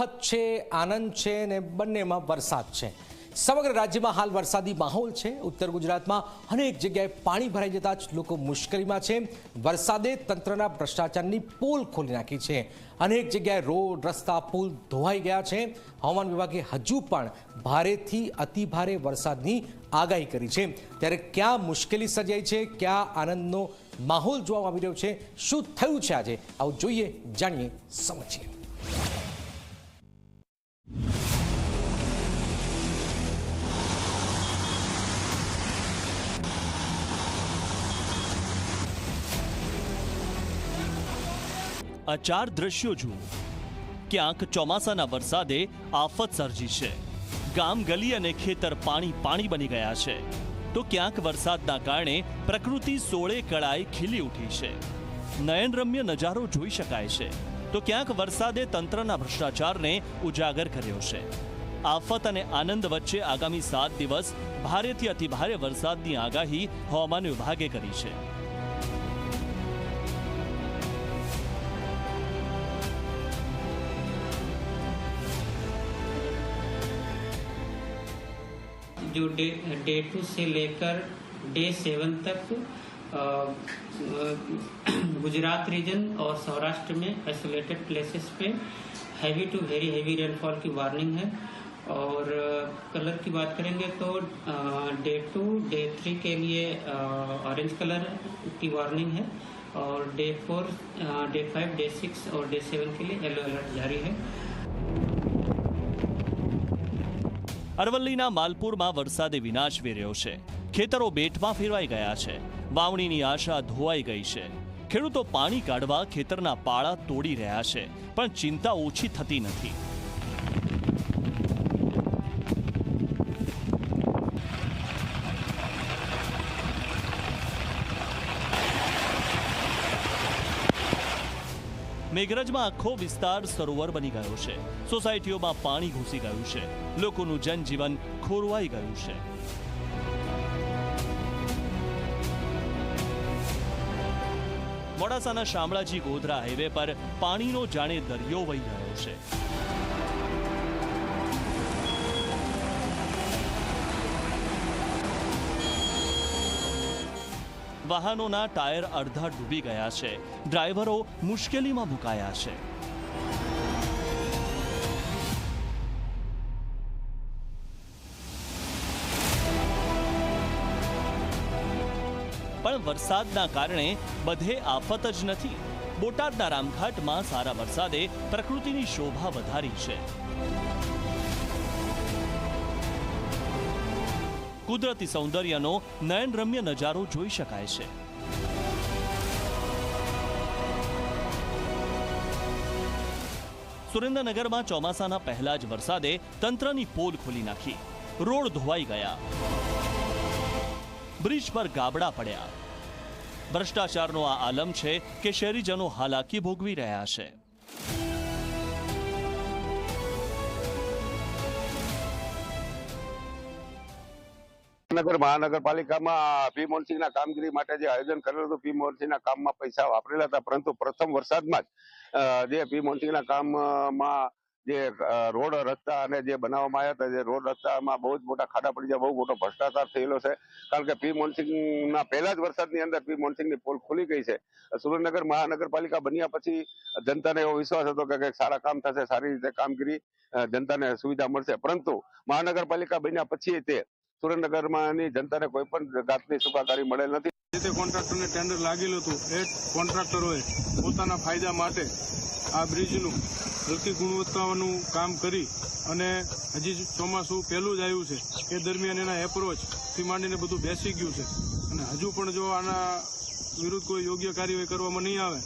આફત છે, આનંદ છે ને બંનેમાં વરસાદ છે. સમગ્ર રાજ્યમાં હાલ વરસાદી માહોલ છે. ઉત્તર ગુજરાતમાં અનેક જગ્યાએ પાણી ભરાઈ જતા જ લોકો મુશ્કેલીમાં છે. વરસાદે તંત્રના ભ્રષ્ટાચારની પોલ ખોલી નાખી છે. અનેક જગ્યાએ રોડ, રસ્તા, પુલ ધોવાઈ ગયા છે. હવામાન વિભાગે હજુ પણ ભારેથી અતિભારે વરસાદની આગાહી કરી છે. ત્યારે ક્યાં મુશ્કેલી સર્જાઈ છે, ક્યાં આનંદનો માહોલ જોવા આવી રહ્યો છે, શું થયું છે આજે? આવું જોઈએ, જાણીએ સમજીએ. આ ચાર દ્રશ્યો જુઓ. ક્યાંક ચોમાસાના વરસાદે આફત સર્જી છે. ગામ ગલી અને ખેતર પાણી પાણી બની ગયા છે. તો ક્યાંક વરસાદના કારણે પ્રકૃતિ સોળે કળાએ ખીલી ઉઠી છે. નયનરમ્ય નજારો જોઈ શકાય છે. તો ક્યાંક વરસાદે તંત્રના ભ્રષ્ટાચારને ઉજાગર કર્યો છે. આફત અને આનંદ વચ્ચે આગામી સાત દિવસ ભારેથી અતિભારે વરસાદની આગાહી હવામાન વિભાગે કરી છે. जो डे डे टू से लेकर डे सेवन तक गुजरात रीजन और सौराष्ट्र में आइसोलेटेड प्लेसेस पे heavy to very heavy rainfall की वार्निंग है। और कलर की बात करेंगे तो डे टू डे थ्री के लिए ऑरेंज कलर की वार्निंग है। और day four day five day six और डे सेवन के लिए येलो अलर्ट जारी है। અરવલ્લીના માલપુરમાં વરસાદે વિનાશ વેર્યો છે. ખેતરો બેટમાં ફેરવાઈ ગયા છે. વાવણીની આશા ધોવાઈ ગઈ છે. ખેડૂતો પાણી કાઢવા ખેતરના પાળા તોડી રહ્યા છે, પણ ચિંતા ઓછી થતી નથી. મેઘરજમાં આખો વિસ્તાર સરોવર બની ગયો છે. સોસાયટીઓમાં પાણી ઘૂસી ગયું છે. લોકોનું જનજીવન ખોરવાઈ ગયું છે. મોડાસાના શામળાજી ગોધરા હાઈવે પર પાણીનો જાણે દરિયો વહી રહ્યો છે. વાહનોના ટાયર અડધા ડૂબી ગયા છે. ડ્રાઈવરો મુશ્કેલીમાં મુકાયા છે. પણ વરસાદના કારણે બધે આફત જ નથી. બોટાદના રામઘાટમાં સારા વરસાદે પ્રકૃતિની શોભા વધારી છે. કુદરતી સૌંદર્યનો નયનરમ્ય નજારો જોઈ શકાય છે. સુરેન્દ્રનગરમાં ચોમાસાના પહેલા જ વરસાદે તંત્રની પોલ ખોલી નાખી. રોડ ધોવાઈ ગયા. બ્રિજ પર ગાબડા પડ્યા. ભ્રષ્ટાચારનો આ આલમ છે કે શહેરીજનો હાલાકી ભોગવી રહ્યા છે. નગર મહાનગરપાલિકામાં પી મોન્સિંગના કામગીરી માટે જે આયોજન કરેલું હતું પી મોન્સિંગના કામમાં પૈસા વાપરેલા હતા, પરંતુ પ્રથમ વરસાદમાં જ જે પી મોન્સિંગના કામમાં જે રોડ રસ્તા અને જે બનાવવામાં આવ્યા હતા, જે રોડ રસ્તામાં બહુ જ મોટા ખાડા પડી ગયા, બહુ મોટો ભ્રષ્ટાચાર થયેલો છે. કારણ કે પી મોન્સિંગના પહેલા જ વરસાદની અંદર પી મોન્સિંગની પોલ ખુલી ગઈ છે. સુરેન્દ્રનગર મહાનગરપાલિકા બન્યા પછી જનતાને એવો વિશ્વાસ હતો કે સારા કામ થશે, સારી રીતે કામગીરી જનતાને સુવિધા મળશે. પરંતુ મહાનગરપાલિકા બન્યા પછી તે સુરેન્દ્રનગરની જનતાને કોઈ પણ જાતની સુખાકારી મળેલ નથી. જે તે કોન્ટ્રાક્ટરને ટેન્ડર લાગેલું હતું એ કોન્ટ્રાક્ટરોએ પોતાના ફાયદા માટે આ બ્રિજનું હલકી ગુણવત્તાનું કામ કરી અને હજી ચોમાસું પહેલું જ આવ્યું છે. એ દરમિયાન એના એપ્રોચથી માંડીને બધું બેસી ગયું છે. અને હજુ પણ જો આના વિરુદ્ધ કોઈ યોગ્ય કાર્યવાહી કરવામાં નહીં આવે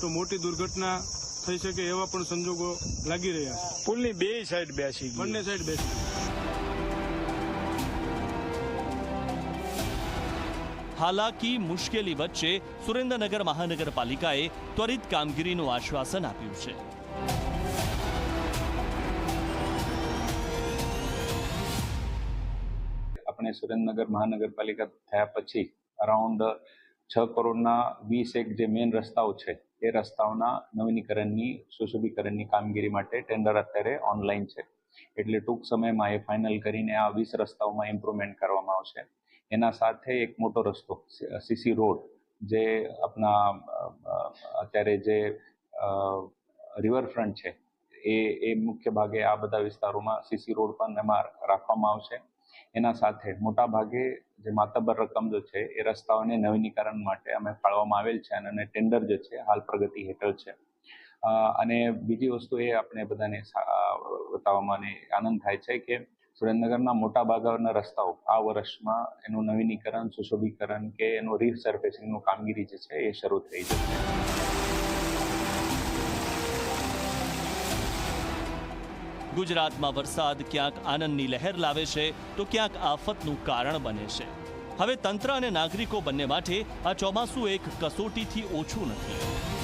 તો મોટી દુર્ઘટના થઈ શકે એવા પણ સંજોગો લાગી રહ્યા છે. પુલની બે સાઈડ બેસી બંને સાઈડ બેસી હાલાકી મુશ્કેલી વચ્ચે સુરેન્દ્રનગર મહાનગરપાલિકાએ ત્વરિત કામગીરીનું આશ્વાસન આપ્યું છે. આપણે સુરેન્દ્રનગર મહાનગરપાલિકા થયા પછી અરાઉન્ડ છ કરોડના વીસ એક જે મેઇન રસ્તાઓ છે, એ રસ્તાઓના નવીનીકરણની, સુશોભીકરણની કામગીરી માટે ટેન્ડર અત્યારે ઓનલાઈન છે. એટલે ટૂંક સમયમાં એ ફાઇનલ કરીને આ વીસ રસ્તાઓમાં ઇમ્પ્રુવમેન્ટ કરવામાં આવશે. એના સાથે એક મોટો રસ્તો સીસી રોડ જે આપણા અત્યારે જે રિવરફ્રન્ટ છે, એ એ મુખ્ય ભાગે આ બધા વિસ્તારોમાં સીસી રોડ પણ એમાં રાખવામાં આવશે. એના સાથે મોટા ભાગે જે માતબર રકમ જો છે, એ રસ્તાઓને નવીનીકરણ માટે અમે ફાળવવામાં આવેલ છે અને ટેન્ડર જે છે, હાલ પ્રગતિ હેઠળ છે. અને બીજી વસ્તુ એ આપણે બધાને બતાવવામાં આનંદ થાય છે કે સુરેન્દ્રનગરના મોટા ભાગના રસ્તાઓ, આ વર્ષમાં એનું નવીનીકરણ, સુશોભીકરણ કે એનું રીસર્ફેસિંગનું કામગીરી જે છે એ શરૂ થઈ જશે. ગુજરાતમાં વરસાદ ક્યાંક આનંદની લહેર લાવે છે, તો ક્યાંક આફતનું કારણ બને છે. હવે તંત્ર અને નાગરિકો બંને માટે આ ચોમાસું એક કસોટીથી ઓછું નથી.